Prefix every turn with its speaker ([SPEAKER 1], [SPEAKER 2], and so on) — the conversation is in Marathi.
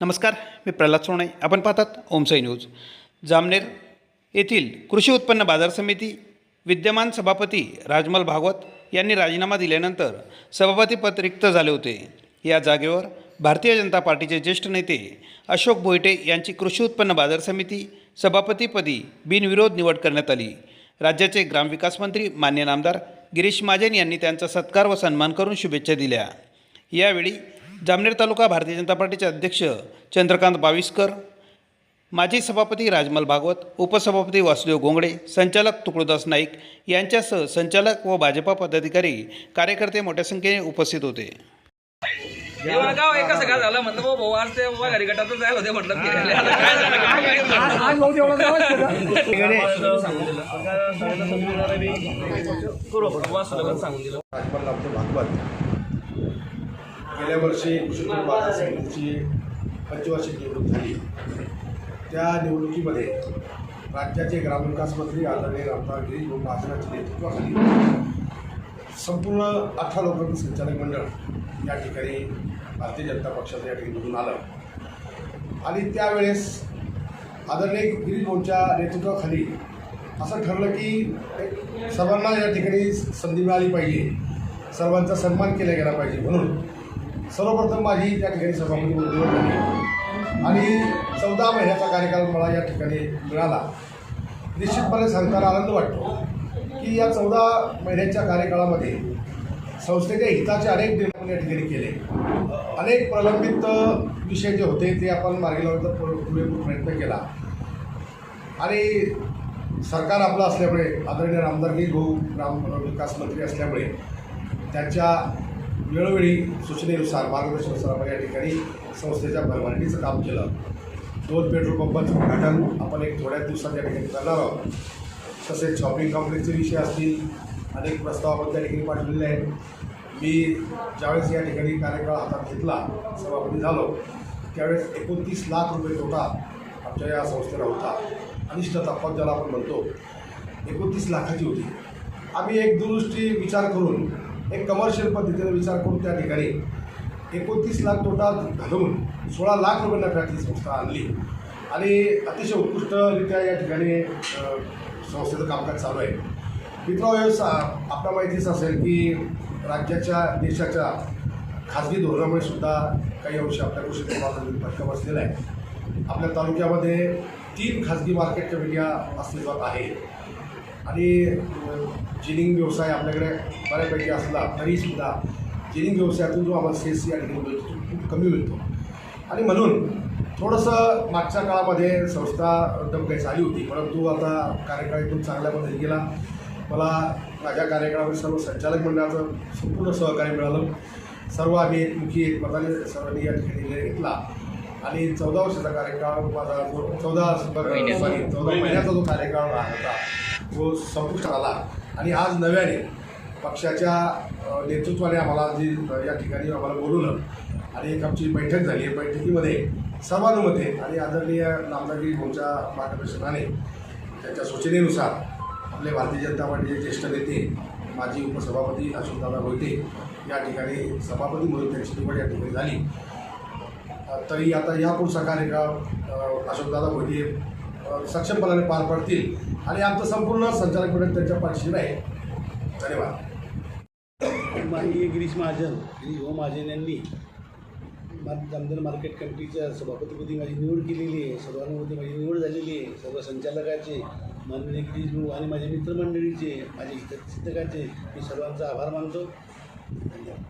[SPEAKER 1] नमस्कार मी प्रल्हाद सोणे आपण पाहतात ओमसाई न्यूज. जामनेर येथील कृषी उत्पन्न बाजार समिती विद्यमान सभापती राजमल भागवत यांनी राजीनामा दिल्यानंतर सभापतीपद रिक्त झाले होते. या जागेवर भारतीय जनता पार्टीचे ज्येष्ठ नेते अशोक बोईटे यांची कृषी उत्पन्न बाजार समिती सभापतीपदी बिनविरोध निवड करण्यात आली. राज्याचे ग्रामविकास मंत्री मान्य नामदार गिरीश महाजन यांनी त्यांचा सत्कार व सन्मान करून शुभेच्छा दिल्या. यावेळी जामनेर तालुका भारतीय जनता पार्टीचे अध्यक्ष चंद्रकांत बाविस्कर माजी सभापती राजमल भागवत उपसभापती वासुदेव गोंगडे संचालक तुकडोदास नाईक यांच्यासह संचालक व भाजपा पदाधिकारी कार्यकर्ते मोठ्या संख्येने उपस्थित होते
[SPEAKER 2] गाव एक झालं म्हणलं भाऊ आज ते घरी गटातच जायला म्हटलं सांगून दिलं
[SPEAKER 3] भागवत गेल्या वर्षी कृषी बाजार समितीची पंचवार्षिक निवडणूक झाली. त्या निवडणुकीमध्ये राज्याचे ग्रामविकास मंत्री आदरणीय आमदार गिरीश भाऊ महाजनाच्या नेतृत्वाखाली संपूर्ण अठरा लोकांचं संचालक मंडळ या ठिकाणी भारतीय जनता पक्षाचं या ठिकाणी निवडून आलं. आणि त्यावेळेस आदरणीय गिरीश भाऊंच्या नेतृत्वाखाली असं ठरलं की सर्वांना या ठिकाणी संधी मिळाली पाहिजे. सर्वांचा सन्मान केला गेला पाहिजे म्हणून सर्वप्रथम माझी त्या ठिकाणी सभापती म्हणून निवड झाली आणि चौदा महिन्याचा कार्यकाल मला या ठिकाणी मिळाला. निश्चितपणे सांगताना आनंद वाटतो की या चौदा महिन्याच्या कार्यकाळामध्ये संस्थेच्या हिताचे अनेक निर्णय या ठिकाणी केले. अनेक प्रलंबित विषय जे होते ते आपण मार्गी लावण्याचा पुरेपूर प्रयत्न केला. आणि सरकार आपलं असल्यामुळे आदरणीय आमदार भाऊ ग्राम विकास मंत्री असल्यामुळे त्यांच्या वेळोवेळी सूचनेनुसार मार्गदर्शनानुसार आपण या ठिकाणी संस्थेच्या भरभराटीचं काम केलं. दोन पेट्रोल पंपाचं उद्घाटन. आपण एक थोड्याच दिवसात या ठिकाणी करणार आहोत. तसेच शॉपिंग कॉम्प्लेक्सचे विषय असतील अनेक प्रस्ताव आपण त्या ठिकाणी पाठवलेले आहेत. मी ज्यावेळेस या ठिकाणी कार्यकाळ हातात घेतला सभापती झालो त्यावेळेस एकोणतीस लाख रुपये तोटा आमच्या या संस्थेला होता. अनिष्ट तपास ज्याला आपण म्हणतो एकोणतीस लाखाची होती. आम्ही एक दुरुस्ती विचार करून एक कमर्शियल पद्धतीने विचार करून त्या ठिकाणी एकोणतीस लाख तोटा घालून सोळा लाख रुपये नफ्यात ही संस्था आणली. आणि अतिशय उत्कृष्टरित्या या ठिकाणी संस्थेचं कामकाज चालू आहे. मित्र सा आपल्या माहितीच असेल की राज्याच्या देशाच्या खाजगी धोरणामुळे सुद्धा काही अंश आपल्या कृषी फटका बसलेला आहे आपल्या तालुक्यामध्ये तीन खाजगी मार्केट कमिट्या अस्तित्वात आहे आणि जिनिंग व्यवसाय आपल्याकडे बऱ्यापैकी असला तरीसुद्धा जिनिंग व्यवसायातून जो आम्हाला सेस या ठिकाणी मिळतो तो खूप कमी मिळतो. आणि म्हणून थोडंसं मागच्या काळामध्ये संस्था डबकाई आली होती परंतु आता कार्यकाळ एकदम चांगल्या पद्धतीने गेला. मला माझ्या कार्यकाळामध्ये सर्व संचालक मंडळाचं संपूर्ण सहकार्य मिळालं. सर्व आम्ही एकमुखी एकमताने सर्वांनी या ठिकाणी निर्णय घेतला. आणि चौदा वर्षाचा कार्यकाळ माझा जो चौदा सॉरी चौदा महिन्याचा जो कार्यकाळ होता व संपुष्टात आला. आणि आज नव्याने पक्षाच्या नेतृत्वाने आम्हाला जी या ठिकाणी आम्हाला बोलवलं. आणि एक आमची बैठक झाली. आहे बैठकीमध्ये सर्वानुमते आणि आदरणीय नामदागिरी भाऊच्या मार्गदर्शनाने त्यांच्या सूचनेनुसार आपले भारतीय जनता पार्टीचे ज्येष्ठ नेते माजी उपसभापती अशोकदादा मोहिते या ठिकाणी सभापती म्हणून त्यांची निवड या ठिकाणी झाली. तरी आता या पुढचा कार्यकाळ अशोकदादा मोहिते सक्षमपणाने पार पडतील. आणि आमचं संपूर्ण संचालक मंडळ त्यांच्या पाठशी आहे धन्यवाद.
[SPEAKER 4] माननीय गिरीश महाजन गिरीश भाऊ महाजन यांनी मा- मार्केट कमिटीच्या सभापतीपदी माझी निवड केलेली आहे. सर्वांमध्ये माझी निवड झालेली आहे. सर्व संचालकाचे माननीय गिरीश भाऊ आणि माझ्या मित्रमंडळीचे माझे हितचिंतकाचे मी सर्वांचा आभार मानतो. धन्यवाद.